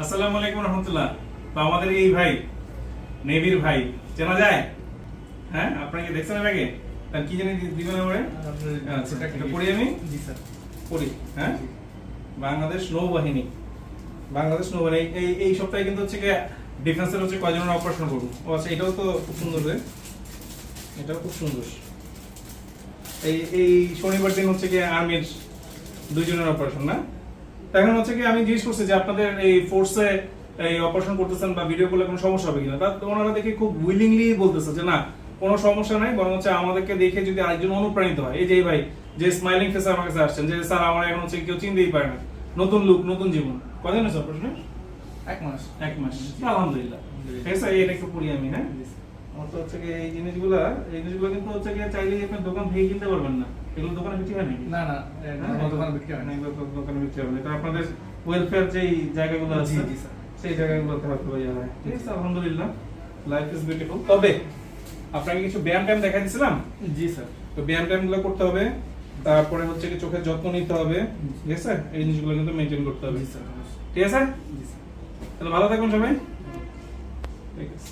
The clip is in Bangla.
আসসালামু আলাইকুম রহমতুল্লাহ। তো আমাদের এই ভাই নেভির ভাই চেনা যায়? হ্যাঁ আপনাকে দেখছেন আগে? তার কি জানি দিবেন আমারে আচ্ছা পড়ি আমি? জি স্যার। পড়ি হ্যাঁ? বাংলাদেশ নৌবাহিনী। বাংলাদেশ নৌবাহিনী এই এই- সপ্তাহে কিন্তু হচ্ছে গিয়ে ডিফেন্সের হচ্ছে কয়জনের অপারেশন করব? ও আচ্ছা এটাও তো খুব সুন্দর রে। এটাও খুব সুন্দর। এই এই শনিবার দিন হচ্ছে গিয়ে আর্মির দুইজনের অপারেশন না? এখন হচ্ছে কি আমি জিজ্ঞেস করছি যে আপনাদের এই ফোর্সে এই অপারেশন করতেছেন বা ভিডিও করলে কোনো সমস্যা হবে কিনা? তা ওনারা দেখে খুব উইলিংলি বলতেছে যে না কোনো সমস্যা নাই বরং হচ্ছে আমাদেরকে দেখে যদি আরেকজন অনুপ্রাণিত হয় এই যে ভাই যে স্মাইলিং ফেসে আমার কাছে আসছেন যে স্যার আমার এখন হচ্ছে কেউ চিনতেই পারে না। নতুন লুক নতুন জীবন। কদিন হয়েছে অপারেশনে এক মাস। এক মাস। আলহামদুলিল্লাহ। এটা একটু পড়ি আমি হ্যাঁ? হচ্ছে এই জিনিসগুলো এই জিনিসগুলো কিন্তু হচ্ছে গিয়ে চাইলে দোকান থেকে কিনতে পারবেন না। এগুলো দোকানে বিক্রি হয় নাকি? না না হ্যাঁ, দোকানে বিক্রি হয় না। এগুলো দোকানে বিক্রি হবে না। এটা আপনাদের ওয়েলফেয়ার যেই জায়গাগুলো আছে। সেই জায়গাগুলোতে হয়তো ইয়ে হয়। ঠিক আছে আলহামদুলিল্লাহ। লাইফ ইজ বিউটিফুল তবে আপনাকে কিছু ব্যায়াম ট্যায়াম দেখা দিছিলাম? জি স্যার। তো ব্যায়ামগুলো করতে হবে। তারপরে হচ্ছে কি চোখের যত্ন নিতে হবে। ঠিক আছে? এই জিনিসগুলো কিন্তু মেনটেন করতে হবে। ঠিক আছে? জি তাহলে ভালো থাকুন সবাই। ঠিক আছে।